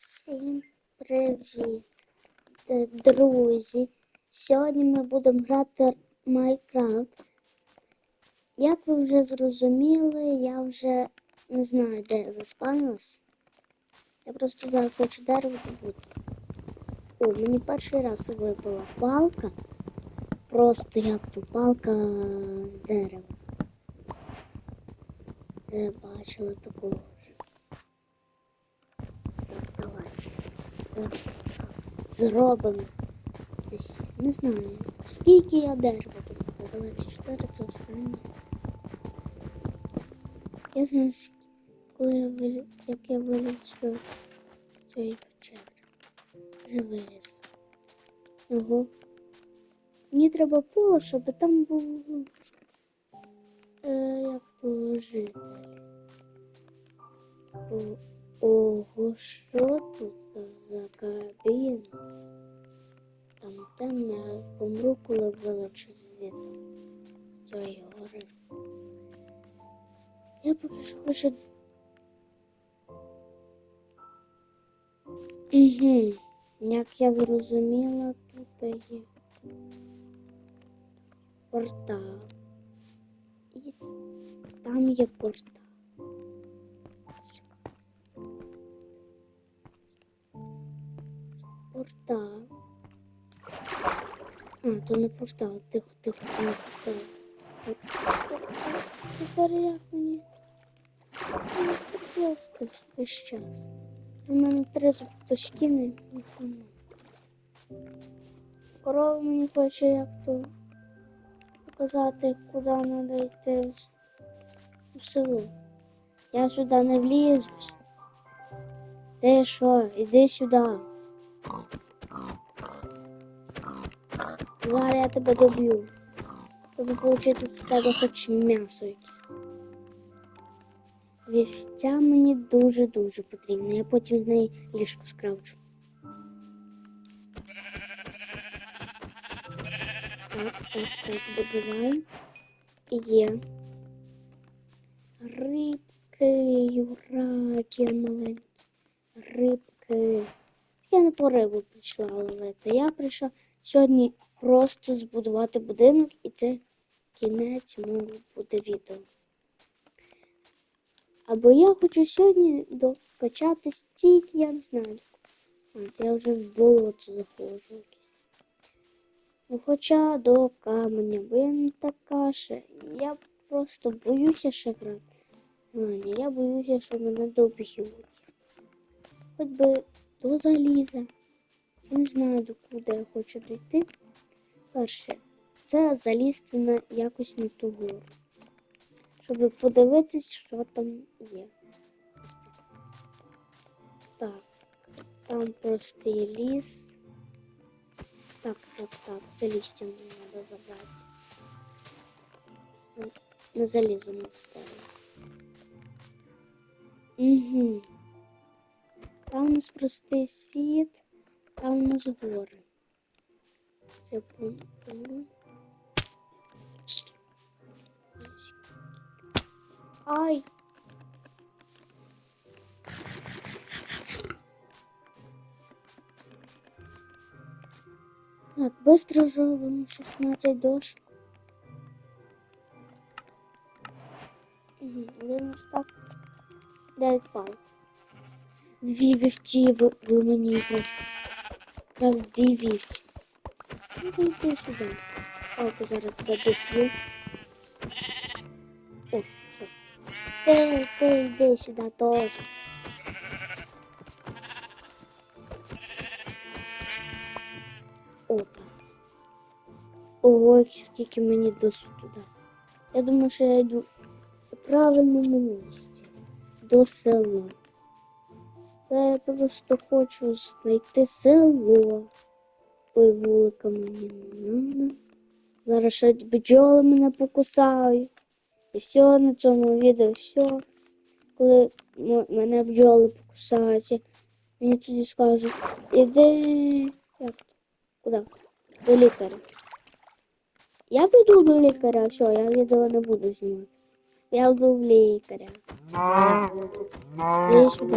Всім привіт, е, друзі! Сьогодні ми будемо грати в Майнкрафт. Як ви вже зрозуміли, я вже не знаю, де я заспавнилась. Я просто зараз хочу дерево добути. О, мені перший раз випала палка. Просто як то палка з дерева. Я бачила такого давай. Зробимо. Десь, не знаю, скільки я дерева тут. Давай, 4 це останнє. Я знаю, коли я виліз, як я виліз з цієї печери. Вже виліз. Ого. Мені треба було, щоб там був е, як то житель. Ого, що тут за кабіна? Там темно, я помру, коли вилечу звідти з цієї гори. Я поки що хочу. Угу. Як я зрозуміла, тут є портал. І там є портал. Портал. А, то не портал. Тихо, тихо, то не портал. Тепер як мені? Ну, Просто весь час. У мене три зубки не нікому. Корова мені хоче як то показати, куди треба йти в село. Я сюди не влізу. Ти що? Іди сюди. Зараз я тебе доб'ю. Щоб отримати з тебе хоч м'ясо якесь. Вівця мені дуже-дуже потрібна. Я потім з неї ліжко скравчу. Так, так, так, добиваємо. Є. Рибки, юраки маленькі. Рибки. Я не по рибу прийшла ловити. Я прийшла сьогодні просто збудувати будинок, і це кінець мого буде відео. Або я хочу сьогодні докачати стільки, я не знаю. От я вже в болото заходжу якесь. Ну, хоча до каменя, бо я не така ще. Я просто боюся ще грати. Я боюся, що мене доб'ють. Хоч би до заліза. Я не знаю, до куди я хочу дійти. Перше, це залізти на якось на ту гору. Щоб подивитись, що там є. Так, там простий ліс. Так, так, так, це листя мені треба забрати. На- На залізу не ставимо. Угу. Там у нас простий світ, там у нас гори. Я помню. Ай! Так, быстро зробимо 16 дошок. Угу, ось так. 9 палок. Дві вівці ви мені якраз. Якраз дві вівці. Ну, йди сюди. Палку зараз тебе доб'ю. О, все. Ти, ти йди сюди теж. Опа. Ого, скільки мені досить туди. Я думаю, що я йду в правильному місці. До села. Та я просто хочу знайти село. Ой, вулика мені не. Зараз ще бджоли мене покусають. І все на цьому відео все. Коли мене бджоли покусаються, мені тоді скажуть, іди. Як? Куди? До лікаря. Я піду до лікаря, все, я відео не буду знімати. Я був лікаря. Я сюди.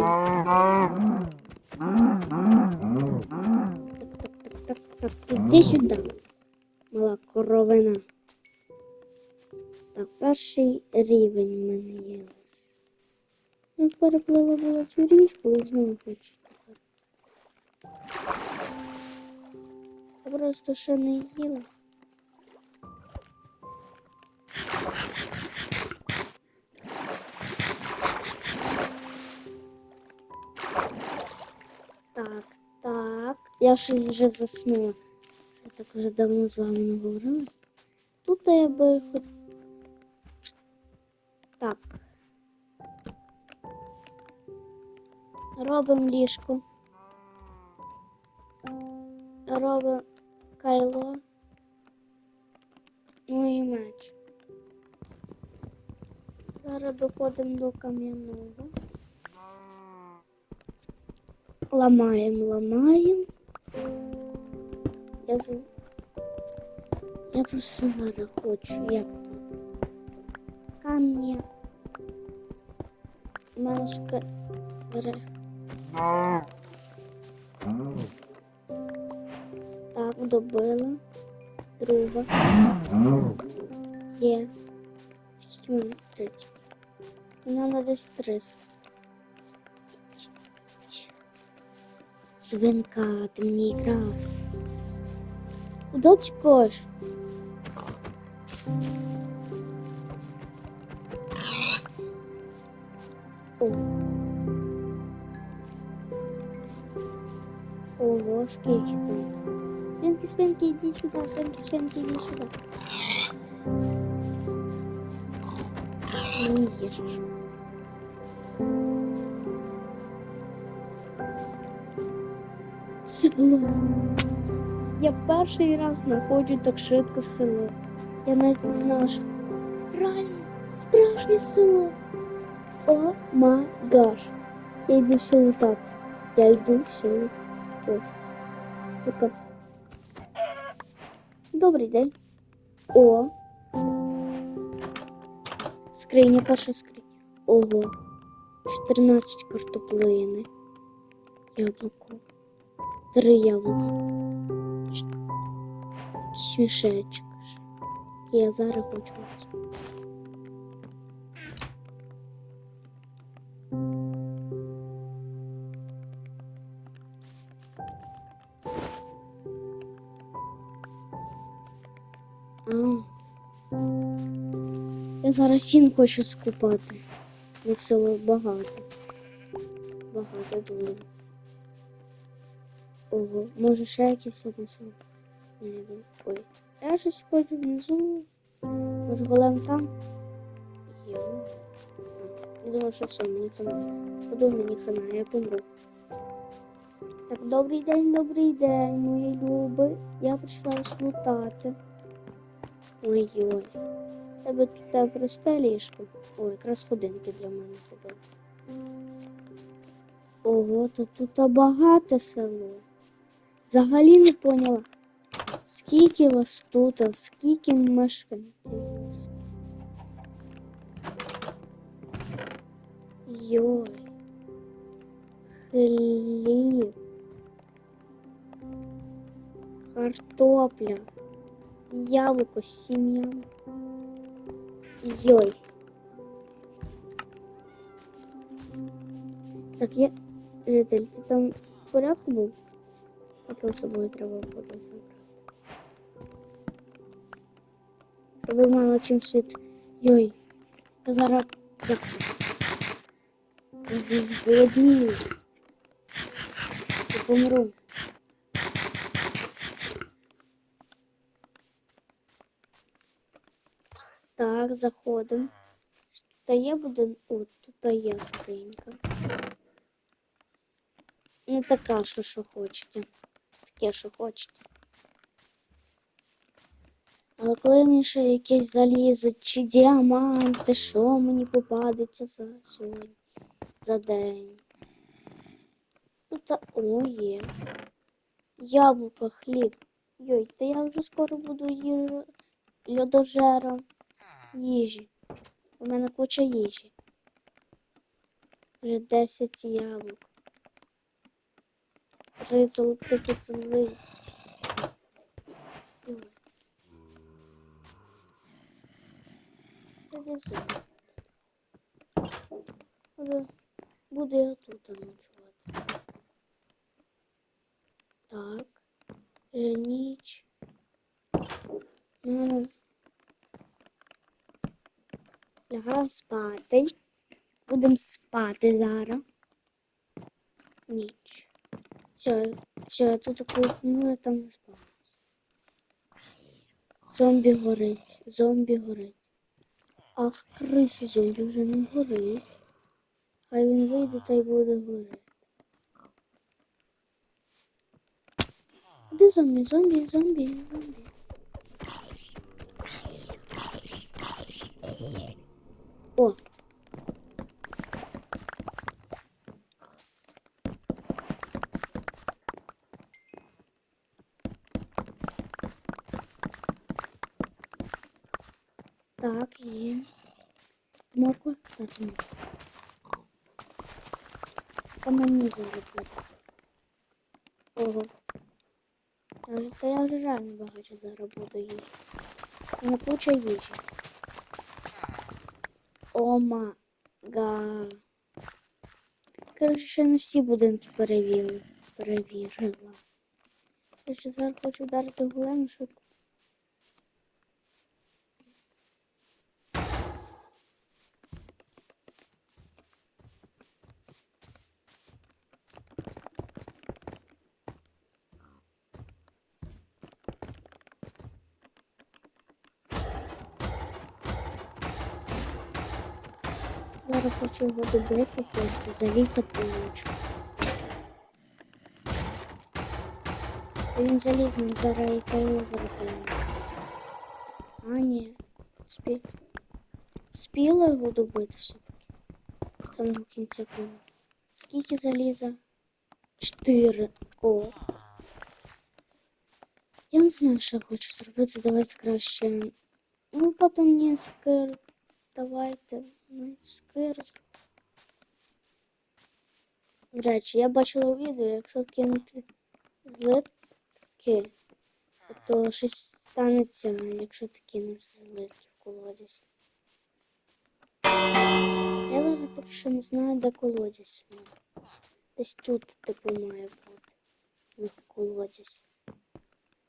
Так, так, так, іди сюди. Мала коровина. Так, перший рівень мене є. Я переплила була цю річку і знову хочу тепер. Просто ще не їла. Я щось вже заснула. Я так вже давно з вами не говорила. Тут я би хоч. Так. Робимо ліжко. Робимо кайло. Ну і меч. Зараз доходимо до кам'яного. Ламаємо, ламаємо. Я, за... я просто зараз хочу, як то. Камня. Машка. Так, добила. Друга. Є. Скільки в мене? 30. Мені треба десь 300. Свинка, ти мені якраз. Куди тікаєш? О. Ого, скільки там. Свинки, свинки, иди сюда, свинки, свинки, иди сюда. Не що. Село. Я перший раз знаходжу так швидко село. Я навіть не знала, що реально справжнє село. О май гаш. Я йду все лутати. Я йду все лутати. Добрий день. О. Скриня, перша скриня. Ого. 14 картоплини. Яблуко. Три яблука. Мішечок. Я зараз хочу. Я зараз сін хочу скупати. Їх село багато. Багато думаю. Ого, може ще якісь одне село? Ой. Я щось хочу внизу. Голем там? Йо. Я думаю, що все, мені хана. Ходу мені хана, я помру. Так, добрий день, добрий день, мої люби. Я прийшла вас. Ой-ой. Тебе тут те просте ліжко. О, якраз ходинки для мене купив. Ого, то тут багате село. Взагалі не поняла, скільки вас тут, а скільки мешканців у вас. Йой. Хліб. Картопля. Яблуко з сім'ями. Йой. Так, я. Житель, ти там в порядку був? А то з собою треба буде забрати. Щоб мало чим світ. Йой. Я зараз. Як? Голоднію. Я помру. Так, заходимо. Тут є буде. О, тут є скринька. Не така, що що хочете. Таке, що хочете. Але коли мені ще якесь залізо чи діаманти, що мені попадеться за сьогодні, за день. Тут а, о, є. Яблуко, хліб. Йой, та я вже скоро буду їж... льодожером їжі. У мене куча їжі. Вже 10 яблук. Три золотих зли. Зомбі. Буду, я тут ночувати. Так. Вже ніч. Ну, лягав спати. Будемо спати зараз. Ніч. Все, все, я тут ну я там заспав. Зомбі горить, зомбі горить. Ах, криси зомбі вже не горить. Хай він вийде та й буде горити. Де зомбі? Зомбі, зомбі, зомбі. О! Так, є. Мені зараз буде. Ого. Та я вже реально багато буду їсти. Не куча їжі. Ома га. Коротше, ще не всі будинки перевірили. Перевірила. Я ще зараз хочу вдарити голем швидко. Зараз хочу його добити просто заліза получу. Він залізний зараз яке його зарахуємо. А, ні. Спі... Спіла його добити все-таки. З Самого кінця книги. Скільки заліза? Чотири. О. Я не знаю, що я хочу зробити. Давайте краще. Ну, потім не скер. Давайте. До речі, я бачила у відео, якщо кинути злитки, то щось станеться, якщо ти кинеш злитки в колодязь. Я даже поки що не знаю, де колодязь. Десь тут, типу, має бути. Ну, колодязь.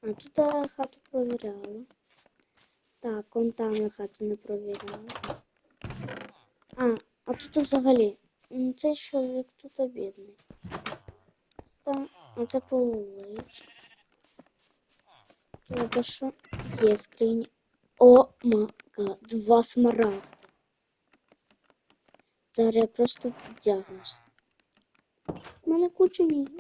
А тут я хату провіряла. Так, он там я хату не провіряла. А, а тут взагалі. м, Цей чоловік тут обідний. Там, це полулич. Тобто що є скрині. О, мага, два смарагди. Зараз я просто вдягнусь. У мене куча їжі.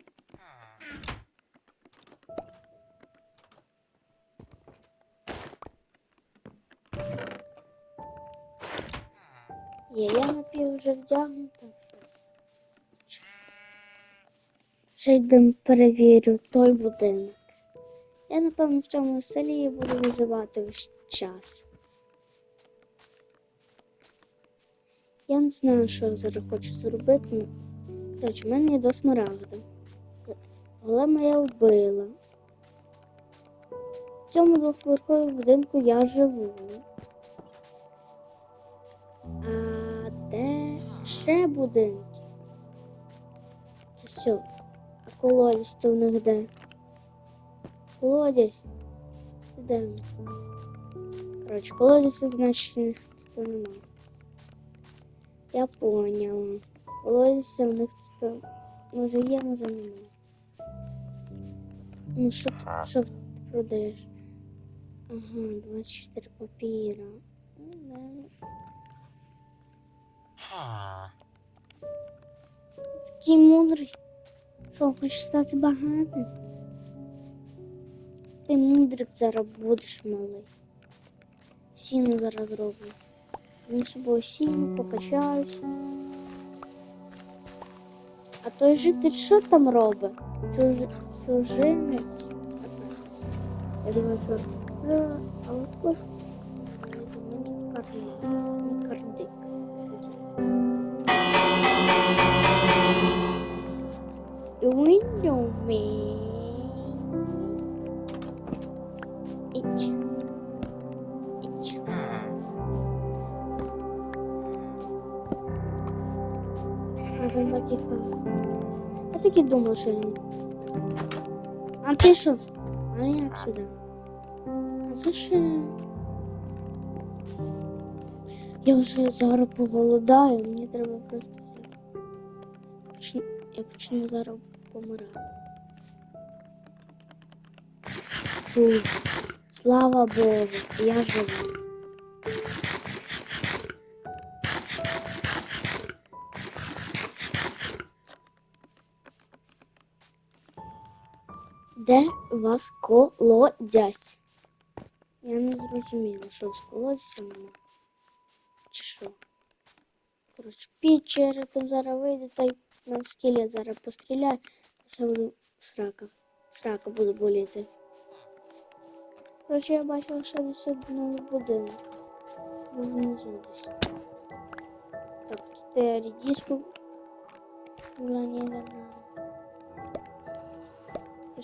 Є, я напів вже вдягнута. Ще йдемо перевірю той будинок. Я, напевно, в цьому селі буду виживати весь час. Я не знаю, що я зараз хочу зробити. Ну, коротше, в мене є два смарагди. Голема я вбила. В цьому двоповерховому будинку я живу. Ще будинки? Це все. А колодязь то в них де? Колодязь? Це Де? в них? Коротше, колодязь значить, в них тут немає. Я поняла. Колодязь в них тут може є, може немає. Ну, що ти, що ти продаєш? Ага, 24 папіра. Такий мудрий. Що, хочеш стати багатим? Ти мудрик зараз будеш малий. Сіну зараз роблю. Між собою сіну, покачаюся. А той житель що там робить? Чуж... Чужинець? Я думаю, що. «Е, А от ось так думав, що він. А ти що? А як сюди? А ще. Я вже зараз поголодаю, мені треба просто. Я почну зараз помирати. Фу. Слава Богу, я жива. Де вас колодязь? Я не зрозуміла, що з колодязя нема. Чи що? Коротше, пічер там зараз вийде, та й на скелет зараз постріляю, та все буду срака. Срака буде боліти. Коротше, я бачила ще десь одного будинок. Був внизу десь. Так, тут я рідіску. Була не нормально.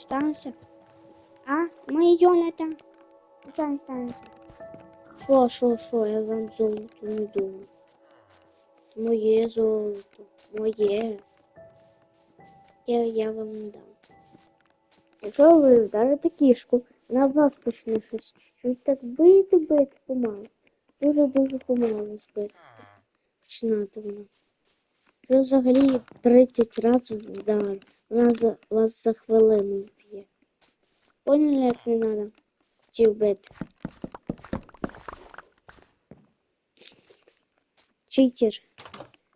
Що станеться? А? Ми Йолета. Що не станеться? Що, що, що? Я вам золото не думаю. Моє золото. Моє. Я, я вам не дам. Якщо ви вдарите кішку, вона вас почне щось чуть так бити, бити помалу. Дуже-дуже помалу збити. Починати вона. Вже взагалі 30 разів вдар. Вона за, вас за хвилину вб'є. Поняли, як не треба ці вбити? Читер.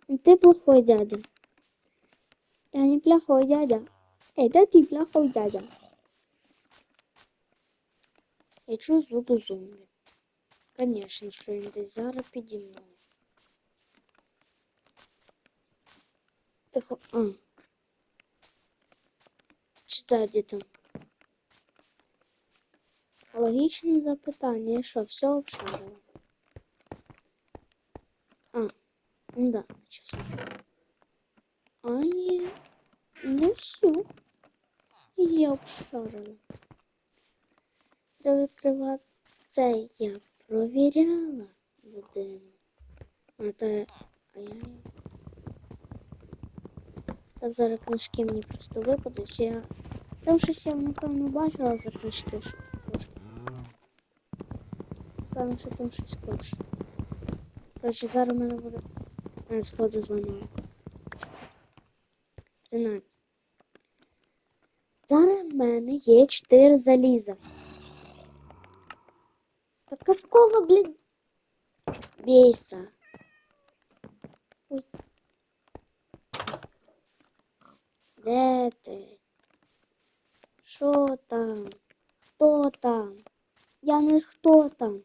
Ты плохой дядя. Я не плохой дядя. Это ты плохой дядя. Я чую звук зомбі. Конечно, що він десь зараз піді мною. Тихо. А. Читай, там. Логічне запитання, що все обшарило. А, ну да, часы. А ні, ну все. Я обшарила. Треба відкривати це я провіряла будинок. А та а я. Так, зараз книжки мені просто випадуть. Я... Там щось я, напевно, бачила за книжки, що коштує. Певно, що там щось коштує. Коротше, зараз в мене буде. А, сходу зламав. Що це? 13. Зараз в мене є 4 заліза. Та какого, блін? Бейса. Ой. Де ти? Що там? Хто там? Я не хто там.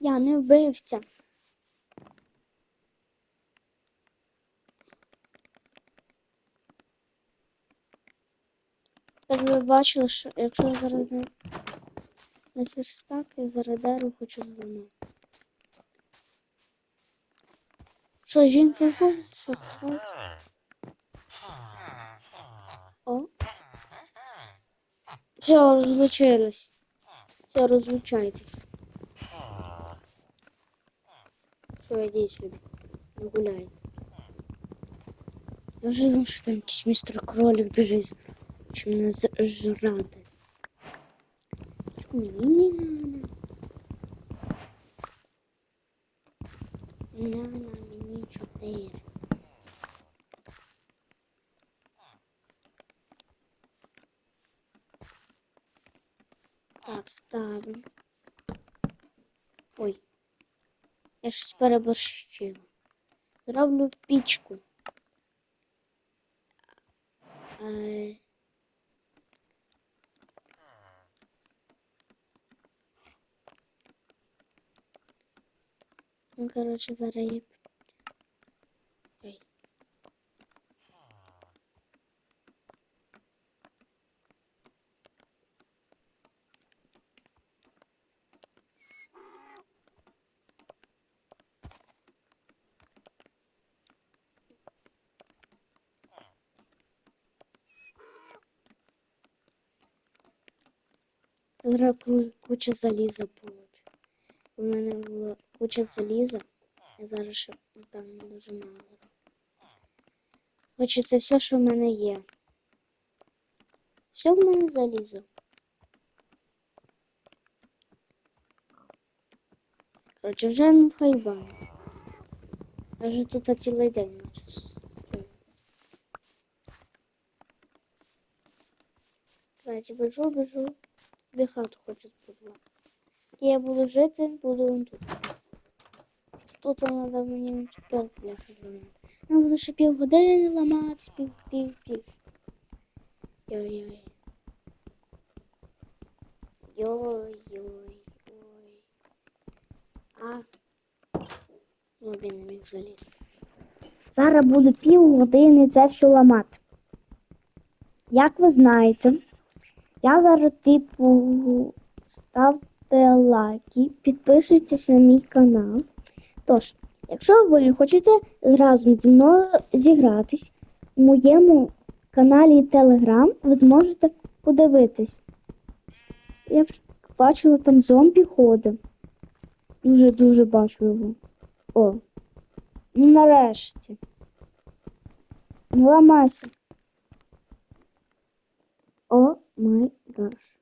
Я не вбивця. Так ви бачили, що якщо зараз не на верстак, я зараз дерево хочу зламати. Що, жінка ходить? Що ходить? Все, розлучились. Все, розлучайтесь. Все, іди сюди. Не гуляйте. Я вже думав, що там якийсь містер кролик біжить. Що мене зжрати. Чому мені не надо? Не надо мені чотири. Ставлю. Ой. Я щось переборщила. Зроблю пічку. Е, Ну, коротше, зараз я... Ой. Зараз куча заліза получу. У мене була куча заліза. Я зараз ще, напевно, дуже мало. Це все, що в мене є. Все в мене залізо. Коротше, вже ну хай бан. Я вже тут цілий день наче стою. Кстати, біжу, Тобі хату хочу збудувати. Я буду жити, буду тут. Тут треба мені чіпел бляха зламати. Я буду ще півгодини ламати, пів, пів, пів. Йой-йой. Йой-йой-йой. А. Ну, він не міг залізти. Зараз буду півгодини це все ламати. Як ви знаєте, я зараз, типу, ставте лайки, підписуйтесь на мій канал. Тож, якщо ви хочете разом зі мною зігратись у моєму каналі Telegram, ви зможете подивитись. Я бачила там зомбі ходить. Дуже-дуже бачу його. О. Ну нарешті. Не ламайся. О май гаш.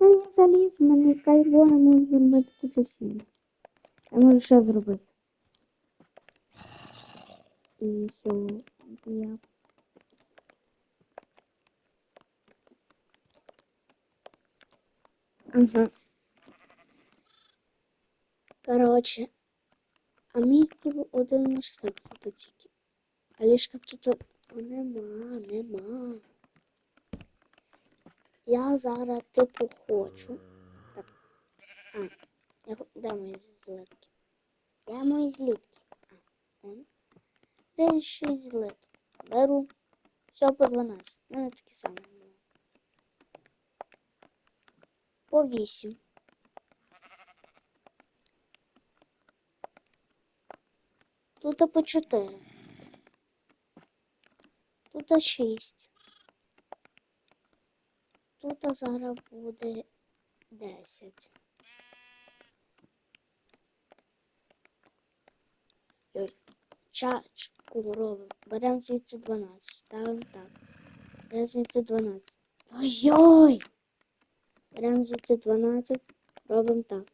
Ну, я заліз, в мене кайвона можу зробити кучу сіна. Я можу ще зробити. І все. Я. Ага. Короче, а типу один місток тут тільки. А ліжка тут нема, нема. Я зараз типу хочу. Так. А, де мої злитки? Де мої злитки? А, он. Шість злиток. Беру. Все по 12. У мене такі самі. По 8. Тут по 4. Тут 6. Тут зараз буде 10. Ой, чачку робимо. Беремо звідси 12. Ставимо так. Беремо звідси 12. Ой-ой! Беремо звідси 12. Робимо так.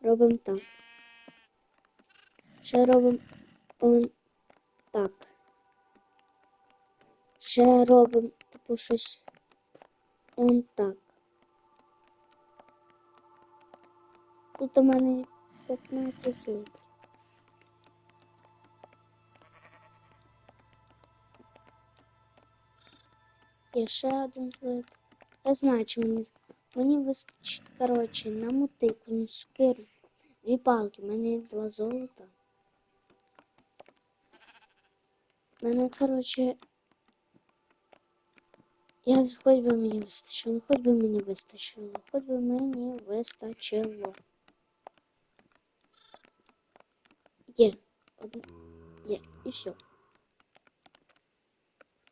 Робимо так. Ще робимо он так. Ще робимо типу щось он так. Тут у мене 15 слів. Є ще один злит. Я знаю, чи мені, мені вистачить, коротше, на мотику, на сукиру, дві палки, в мене два золота. У мене, коротше, я хоч би мені вистачило, хоч би мені вистачило, хоч би мені вистачило. Є. Одне. Є. І все.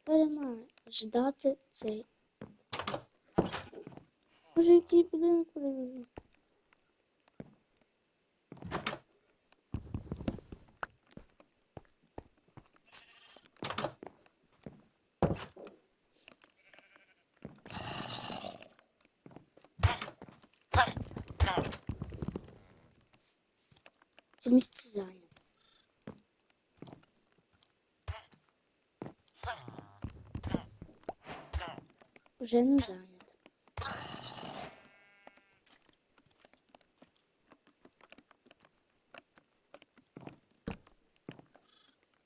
Будемо ждати цей. Може, який будинок привезу? Це місце зайнято. Уже не зайнято.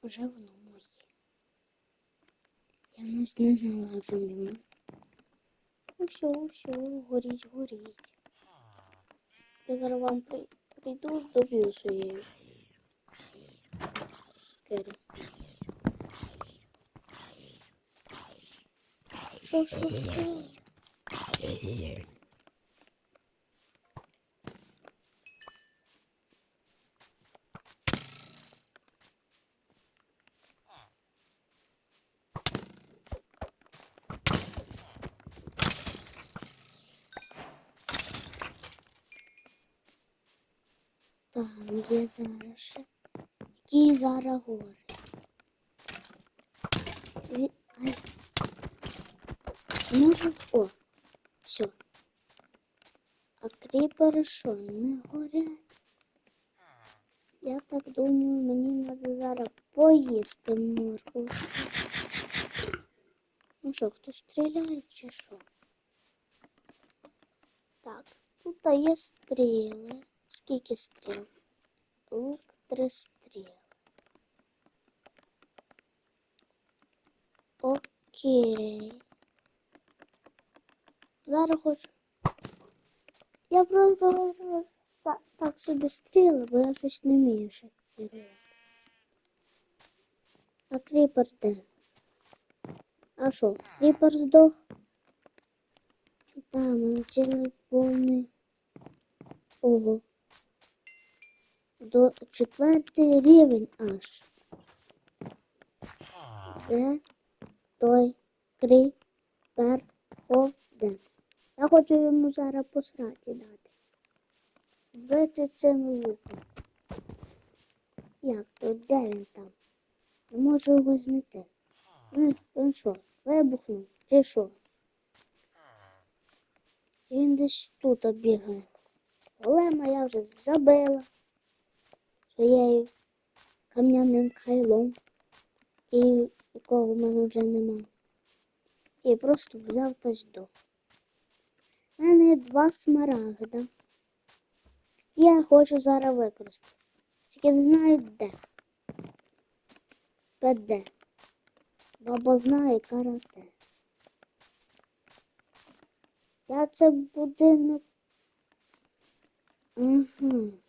Уже воно моє. Я не, не знала, як зомбі. Ну все, все, горіть, горіть. Я зараз вам при, прийду, доб'ю своєю. Кері. Що, що, що? Там є зараз ще який зараз гори. Ві- Ай. Може, о, все. А кріпери що, не горять? Я так думаю, мені треба зараз поїсти морковочку. Ну що, хтось стріляє чи що? Так, тут є стріли. Скільки стріл? Лук три стріли. Окей. Зараз хочу. Я просто говорю та- так собі стріли, бо я щось не вмію ще керувати. А кріпер де? А що, кріпер здох? Та, мене цілий повний. Ого. До четвертий рівень аж. Де той кріпер один? Я хочу йому зараз посраті дати. Бити цим луком. Як то? Де він там? Не можу його знайти. Ну, він що, вибухнув? Чи що? Він десь тут бігає. Голема я вже забила своєю кам'яним кайлом, і якого в мене вже нема. І просто взяв та здох. У мене два смарагда. Я хочу зараз використати. Тільки не знаю де. ПД. Баба знає карате. Я це будинок. Ага.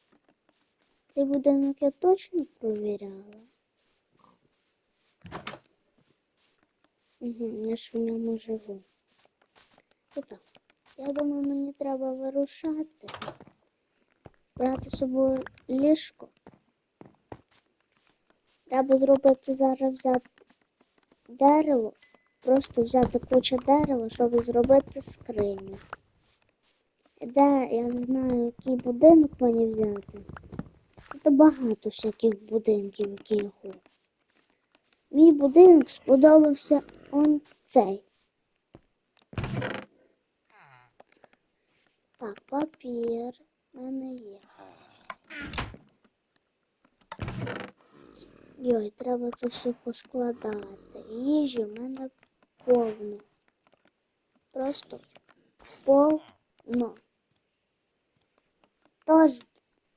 Цей будинок я точно провіряла. Угу, я ж в ньому живу. Отак. Я думаю, мені треба вирушати. Брати з собою ліжко. Треба зробити зараз взяти дерево. Просто взяти кучу дерева, щоб зробити скриню. Де, я не знаю, який будинок мені взяти. Тут багато всяких будинків, які я хочу. Мій будинок сподобався он цей. Так, папір в мене є. Йой, треба це все поскладати. Їжі в мене повно. Просто повно. Тож,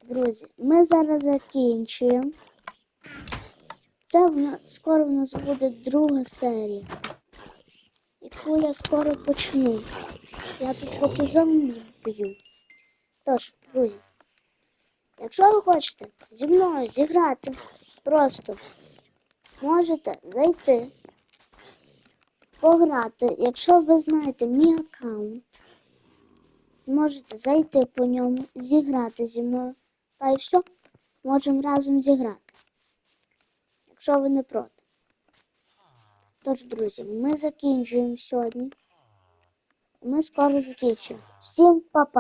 друзі, ми зараз закінчуємо. Це в нас, скоро в нас буде друга серія, яку я скоро почну. Я тут поки зомбі б'ю. Тож, друзі, якщо ви хочете зі мною зіграти, просто можете зайти, пограти. Якщо ви знаєте мій аккаунт, можете зайти по ньому, зіграти зі мною. Та й все, можемо разом зіграти. Якщо ви не проти. Тож, друзі, ми закінчуємо сьогодні. Ми скоро закінчимо. Всім па-па!